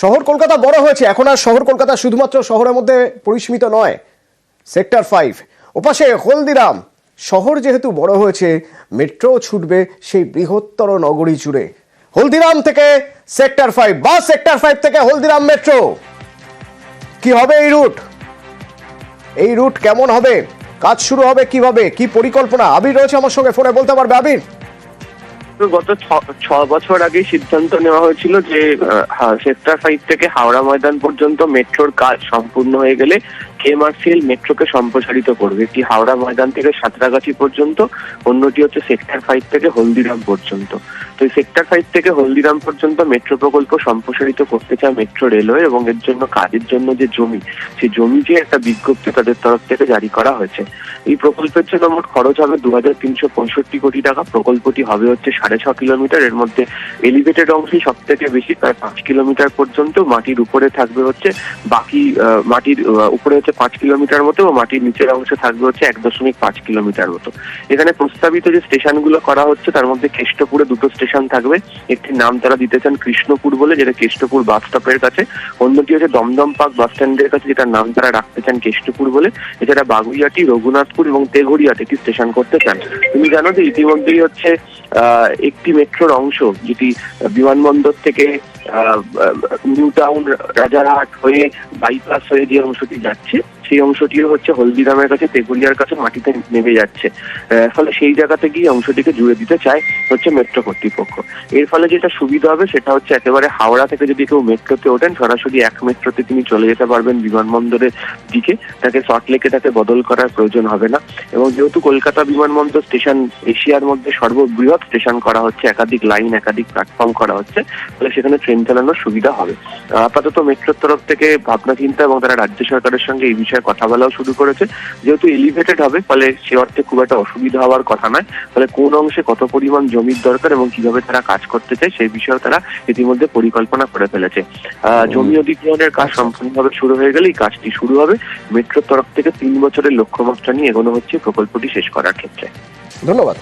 শহর কলকাতা বড় হয়েছে। এখন আর শহর কলকাতা শুধুমাত্র শহরের মধ্যে পরিসীমিত নয়, সেক্টর ফাইভ ওপাশে হলদিরাম, শহর যেহেতু বড় হয়েছে, মেট্রো ছুটবে সেই বৃহত্তর নগরী জুড়ে। হলদিরাম থেকে সেক্টর ফাইভ বা সেক্টর ফাইভ থেকে হলদিরাম মেট্রো। কি হবে এই রুট এই রুট কেমন হবে? কাজ শুরু হবে কীভাবে? কি পরিকল্পনা? আবির রয়েছে আমার সঙ্গে ফোনে বলতে পারবে আবির? গত ছ- বছর আগে সিদ্ধান্ত নেওয়া হয়েছিল যে সেক্টর ফাইভ থেকে হাওড়া ময়দান পর্যন্ত মেট্রোর কাজ সম্পূর্ণ হয়ে গেলে কেএমআরসিএল মেট্রোকে সম্প্রসারিত করবে। একটি হাওড়া ময়দান থেকে সাঁতরাগাছি পর্যন্ত, অন্যটি হচ্ছে সেক্টর ফাইভ থেকে হলদিরাম পর্যন্ত। তো এই সেক্টর ফাইভ থেকে হলদিরাম পর্যন্ত মেট্রো প্রকল্প সম্প্রসারিত করতে চায় মেট্রো রেলওয়ে এবং এর জন্য কাজের জন্য যে জমি, সেই জমি যে একটা বিজ্ঞপ্তি তাদের তরফ থেকে জারি করা হয়েছে। এই প্রকল্পের জন্য মোট খরচ হবে দু হাজার তিনশো পঁয়ষট্টি কোটি টাকা। প্রকল্পটি হবে হচ্ছে সাড়ে ছ কিলোমিটার। এর মধ্যে এলিভেটেড অংশই সব থেকে বেশি, প্রায় পাঁচ কিলোমিটার পর্যন্ত মাটির উপরে থাকবে হচ্ছে। বাকি মাটির উপরে হচ্ছে পাঁচ কিলোমিটার মতো, ও মাটির নিচের অংশে থাকবে হচ্ছে এক দশমিক পাঁচ কিলোমিটার মতো। এখানে প্রস্তাবিত যে স্টেশনগুলো করা হচ্ছে, তার মধ্যে কেষ্টপুরে দুটো স্টেশন থাকবে। একটি নাম তারা দিতে চান কৃষ্ণপুর বলে, যেটা কেষ্টপুর বাস স্টপের কাছে। অন্যটি হচ্ছে দমদম পার্ক বাস স্ট্যান্ডের কাছে, যেটার নাম তারা রাখতে চান কেষ্টপুর বলে। এছাড়া বাগুইয়াটি, রঘুনাথপুর এবং তেঘড়িয়াতে একটি স্টেশন করতে চান। তুমি জানো যে ইতিমধ্যেই হচ্ছে একটি মেট্রোর অংশ, যেটি বিমানবন্দর থেকে নিউ টাউন, রাজারহাট হয়ে বাইপাস হয়ে যে অংশটি যাচ্ছে Massachusetts সেই অংশটিও হচ্ছে হলদিরামের কাছে তেগুলিয়ার কাছে মাটিতে নেমে যাচ্ছে। ফলে সেই জায়গাতে গিয়ে অংশটিকে জুড়ে দিতে চায় হচ্ছে মেট্রো কর্তৃপক্ষ। এর ফলে যেটা সুবিধা হবে সেটা হচ্ছে একেবারে হাওড়া থেকে যদি কেউ মেট্রোতে ওঠেন, সরাসরি এক মেট্রোতে তিনি চলে যেতে পারবেন বিমানবন্দরের দিকে। তাকে সল্টলেকে তাকে বদল করার প্রয়োজন হবে না। এবং যেহেতু কলকাতা বিমানবন্দর স্টেশন এশিয়ার মধ্যে সর্ববৃহৎ স্টেশন করা হচ্ছে, একাধিক লাইন, একাধিক প্ল্যাটফর্ম করা হচ্ছে, ফলে সেখানে ট্রেন চালানোর সুবিধা হবে। আপাতত মেট্রোর তরফ থেকে ভাবনা চিন্তা এবং তারা রাজ্য সরকারের সঙ্গে এই বিষয়ে কথা বলাও শুরু করেছে। যেহেতু এলিভেটেড হবে ফলে সে অর্থে খুব একটা অসুবিধা হওয়ার কথা নয়। ফলে কোন অংশে কত পরিমাণ জমির দরকার এবং কীভাবে তারা কাজ করতে চায় সেই বিষয়ে তারা ইতিমধ্যে পরিকল্পনা করে ফেলেছে। আহ, জমি অধিগ্রহণের কাজ সম্পূর্ণভাবে শুরু হয়ে গেলে এই কাজটি শুরু হবে। মেট্রোর তরফ থেকে তিন বছরের লক্ষ্যমাত্রা নিয়ে এগোনো হচ্ছে প্রকল্পটি শেষ করার ক্ষেত্রে। ধন্যবাদ।